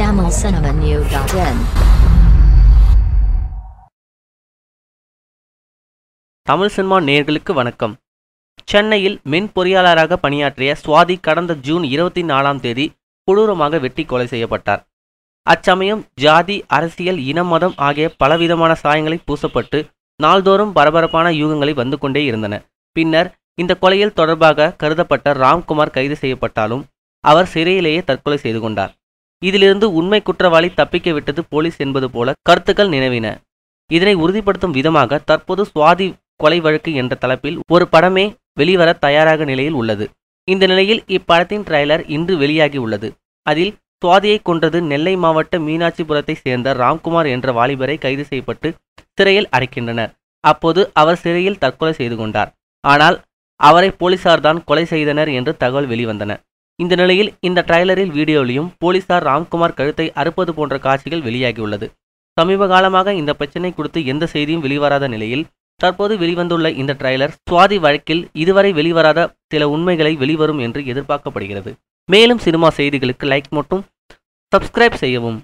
tamilcinemanew.in Tamil cinema நேர்களுக்கு வணக்கம். சென்னையில் மின் பொறியாளராக பணியாற்றிய சுவாதி கடந்த ஜூன் இருபத்தி நாலாம் தேதி கொடூரமாக வெட்டி கொலை செய்யப்பட்டார். அச்சமயம் ஜாதி அரசியல் இனம் மதம் ஆகிய பலவிதமான சாயங்களை பூசப்பட்டு நாள்தோறும் பரபரப்பான யூகங்களை வந்து கொண்டே இருந்தன. பின்னர் இந்த கொலையில் தொடர்பாக கருதப்பட்ட ராம்குமார் கைது செய்யப்பட்டாலும் அவர் சிறையிலேயே தற்கொலை செய்து கொண்டார். இதிலிருந்து உண்மை குற்றவாளி தப்பிக்க விட்டது போலீஸ் என்பது போல கருத்துக்கள் நினைவின இதனை உறுதிப்படுத்தும் விதமாக தற்போது சுவாதி கொலை வழக்கு என்ற தலைப்பில் ஒரு படமே வெளிவர தயாராக நிலையில் உள்ளது. இந்த நிலையில் இப்படத்தின் ட்ரைலர் இன்று வெளியாகி உள்ளது. அதில் சுவாதியை கொன்றது நெல்லை மாவட்ட மீனாட்சிபுரத்தை சேர்ந்த ராம்குமார் என்ற வாலிபரை கைது செய்யப்பட்டு சிறையில் அடைக்கின்றனர். அப்போது அவர் சிறையில் தற்கொலை செய்து கொண்டார். ஆனால் அவரை போலீசார் தான் கொலை செய்தனர் என்று தகவல் வெளிவந்தன. இந்த நிலையில் இந்த ட்ரைலரில் வீடியோவிலையும் போலீசார் ராம்குமார் கழுத்தை அறுப்பது போன்ற காட்சிகள் வெளியாகியுள்ளது. சமீப காலமாக இந்த பிரச்சனை குறித்து எந்த செய்தியும் வெளிவராத நிலையில் தற்போது வெளிவந்துள்ள இந்த ட்ரைலர் சுவாதி வழக்கில் இதுவரை வெளிவராத சில உண்மைகளை வெளிவரும் என்று எதிர்பார்க்கப்படுகிறது. மேலும் சினிமா செய்திகளுக்கு லைக் மட்டும் சப்ஸ்கிரைப் செய்யவும்.